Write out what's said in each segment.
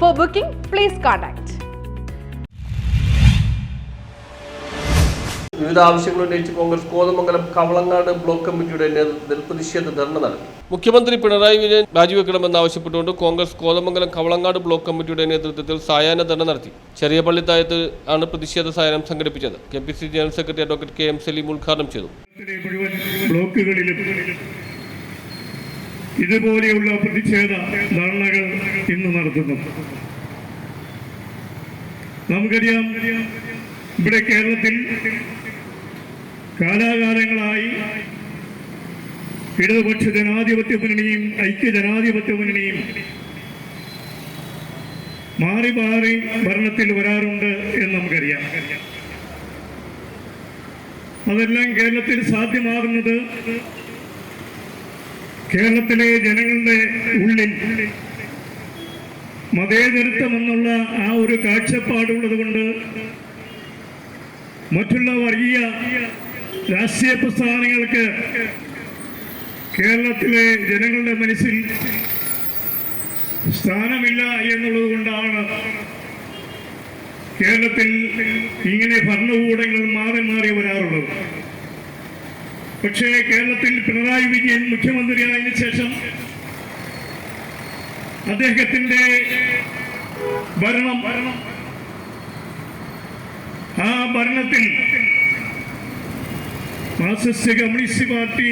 Four booking please contact വിവിധ ആവശ്യങ്ങൾ ഉന്നയിച്ച് കോൺഗ്രസ് കോതമംഗലം കവളങ്ങാട് ബ്ലോക്ക് കമ്മിറ്റിയുടെ നേതൃത്വത്തിൽ പ്രതിഷേധ ധർണ നടത്തി. മുഖ്യമന്ത്രി പിണറായി വിജയൻ രാജിവെക്കണമെന്ന് ആവശ്യപ്പെട്ടുകൊണ്ട് കോൺഗ്രസ് കോതമംഗലം കവളങ്ങാട് ബ്ലോക്ക് കമ്മിറ്റിയുടെ നേതൃത്വത്തിൽ സായാഹ്ന ധർണ നടത്തി. ചെറിയ പള്ളിത്തായത്ത് ആണ് പ്രതിഷേധ സായാഹ്നം സംഘടിപ്പിച്ചത്. K P C general secretary advocate K M Saleem ഉദ്ഘാടനം ചെയ്തു. ബ്ലോക്കുകളിലും ഇതുപോലെയുള്ള പ്രതിഷേധ ധർണകൾ ഇന്ന് നടത്തുന്നു. നമുക്കറിയാം ഇവിടെ കേരളത്തിൽ കാലാകാലങ്ങളായി ഇടതുപക്ഷ ജനാധിപത്യ മുന്നണിയും ഐക്യ ജനാധിപത്യ മുന്നണിയും മാറി മാറി ഭരണത്തിൽ വരാറുണ്ട് എന്ന് നമുക്കറിയാം. അതെല്ലാം കേരളത്തിൽ സാധ്യമാകുന്നത് കേരളത്തിലെ ജനങ്ങളുടെ ഉള്ളിൽ മതേതരത്വം എന്നുള്ള ആ ഒരു കാഴ്ചപ്പാടുള്ളത് കൊണ്ട് മറ്റുള്ള വർഗീയ രാഷ്ട്രീയ പ്രസ്ഥാനങ്ങൾക്ക് കേരളത്തിലെ ജനങ്ങളുടെ മനസ്സിൽ സ്ഥാനമില്ല എന്നുള്ളത് കൊണ്ടാണ് കേരളത്തിൽ ഇങ്ങനെ ഭരണകൂടങ്ങൾ മാറി മാറി വരാറുള്ളത്. പക്ഷേ കേരളത്തിൽ പിണറായി വിജയൻ മുഖ്യമന്ത്രിയായതിനു ശേഷം അദ്ദേഹത്തിന്റെ ഭരണം ആ ഭരണത്തിൽ മാർക്സിസ്റ്റ് കമ്മ്യൂണിസ്റ്റ് പാർട്ടി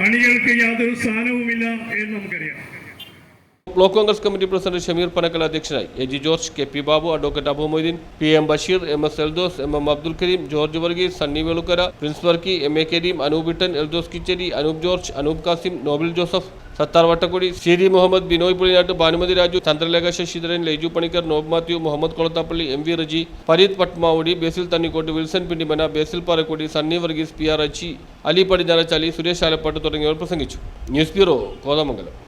അണികൾക്ക് യാതൊരു സ്ഥാനവുമില്ല എന്ന് നമുക്കറിയാം. Block Congress committee president Shameer Panakkal അധ്യക്ഷനായി A G George K P Babu advocate Abu Moideen P M Basheer M S Eldose M M Abdul Kareem George Varghese Sunny Velukkara Prince Varkey M A Kareem Anoop Ittan Eldose Kicheri Anoop George Anoop Kasim Nobil Joseph Sathar Vattakudi Siri Muhammad Binoy Pulinattu Bhanumathi Raju Chandralekha Sasidharan Laiju Panicker Nob Mathew Muhammad Kolathappally M V Reji Fareed Padmavudi Basil Thannikkottu Wilson Pindimana Basil Parakkudi Sunny Varghese P R Achi Ali Padinjarachali Suresh Alappattu തുടങ്ങിയവർ പ്രസംഗിച്ചു. News bureau Kothamangalam.